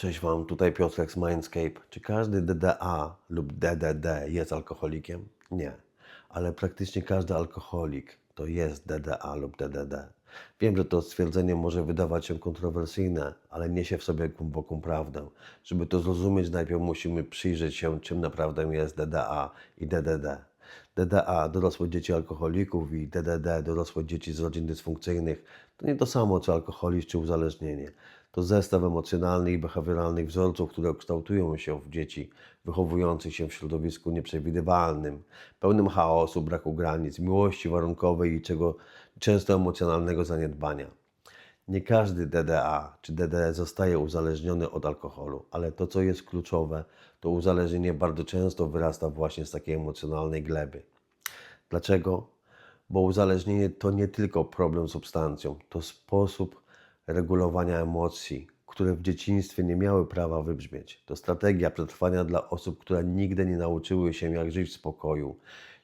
Cześć Wam, tutaj Piotrek z Mindscape. Czy każdy DDA lub DDD jest alkoholikiem? Nie, ale praktycznie każdy alkoholik to jest DDA lub DDD. Wiem, że to stwierdzenie może wydawać się kontrowersyjne, ale niesie w sobie głęboką prawdę. Żeby to zrozumieć, najpierw musimy przyjrzeć się, czym naprawdę jest DDA i DDD. DDA, dorosłe dzieci alkoholików i DDD, dorosłe dzieci z rodzin dysfunkcyjnych, to nie to samo co alkoholizm czy uzależnienie. To zestaw emocjonalnych i behawioralnych wzorców, które kształtują się w dzieci wychowujących się w środowisku nieprzewidywalnym, pełnym chaosu, braku granic, miłości warunkowej i czego często emocjonalnego zaniedbania. Nie każdy DDA czy DDE zostaje uzależniony od alkoholu, ale to, co jest kluczowe, to uzależnienie bardzo często wyrasta właśnie z takiej emocjonalnej gleby. Dlaczego? Bo uzależnienie to nie tylko problem z substancją, to sposób regulowania emocji, które w dzieciństwie nie miały prawa wybrzmieć. To strategia przetrwania dla osób, które nigdy nie nauczyły się, jak żyć w spokoju,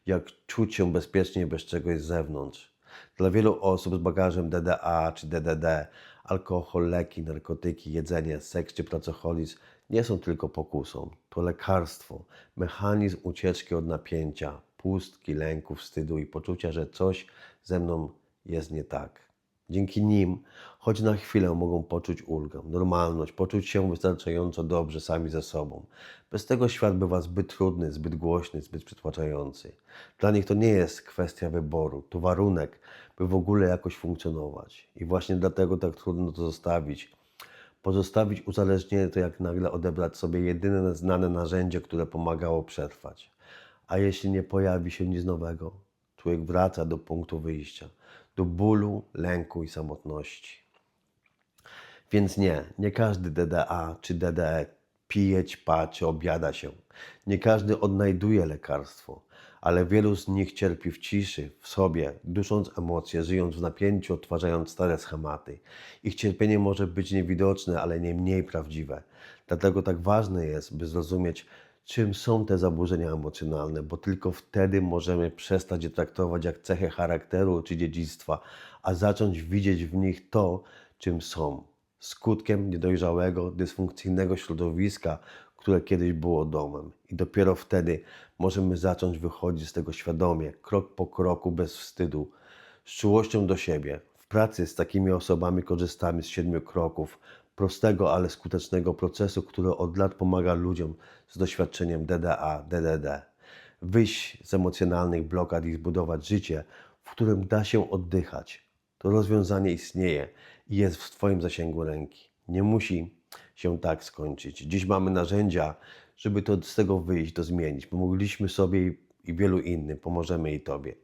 jak czuć się bezpiecznie bez czegoś z zewnątrz. Dla wielu osób z bagażem DDA czy DDD alkohol, leki, narkotyki, jedzenie, seks czy pracoholizm nie są tylko pokusą. To lekarstwo, mechanizm ucieczki od napięcia, pustki, lęku, wstydu i poczucia, że coś ze mną jest nie tak. Dzięki nim, choć na chwilę mogą poczuć ulgę, normalność, poczuć się wystarczająco dobrze sami ze sobą. Bez tego świat bywa zbyt trudny, zbyt głośny, zbyt przytłaczający. Dla nich to nie jest kwestia wyboru, to warunek, by w ogóle jakoś funkcjonować. I właśnie dlatego tak trudno to zostawić. Pozostawić uzależnienie to jak nagle odebrać sobie jedyne znane narzędzie, które pomagało przetrwać. A jeśli nie pojawi się nic nowego, człowiek wraca do punktu wyjścia, do bólu, lęku i samotności. Więc nie, nie każdy DDA czy DDE pije, ćpa czy obiada się. Nie każdy odnajduje lekarstwo, ale wielu z nich cierpi w ciszy, w sobie, dusząc emocje, żyjąc w napięciu, odtwarzając stare schematy. Ich cierpienie może być niewidoczne, ale nie mniej prawdziwe. Dlatego tak ważne jest, by zrozumieć, czym są te zaburzenia emocjonalne, bo tylko wtedy możemy przestać je traktować jak cechę charakteru czy dziedzictwa, a zacząć widzieć w nich to, czym są skutkiem niedojrzałego, dysfunkcyjnego środowiska, które kiedyś było domem. I dopiero wtedy możemy zacząć wychodzić z tego świadomie, krok po kroku, bez wstydu, z czułością do siebie. W pracy z takimi osobami korzystamy z siedmiu kroków, prostego, ale skutecznego procesu, który od lat pomaga ludziom z doświadczeniem DDA, DDD. Wyjść z emocjonalnych blokad i zbudować życie, w którym da się oddychać. To rozwiązanie istnieje i jest w Twoim zasięgu ręki. Nie musi się tak skończyć. Dziś mamy narzędzia, żeby to, z tego wyjść, to zmienić. Pomogliśmy sobie i, wielu innym, pomożemy i Tobie.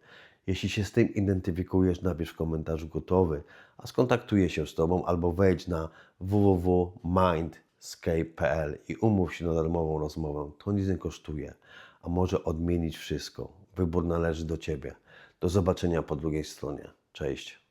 Jeśli się z tym identyfikujesz, napisz w komentarzu gotowy, a skontaktuję się z Tobą albo wejdź na www.mindscape.pl i umów się na darmową rozmowę. To nic nie kosztuje, a może odmienić wszystko. Wybór należy do Ciebie. Do zobaczenia po drugiej stronie. Cześć.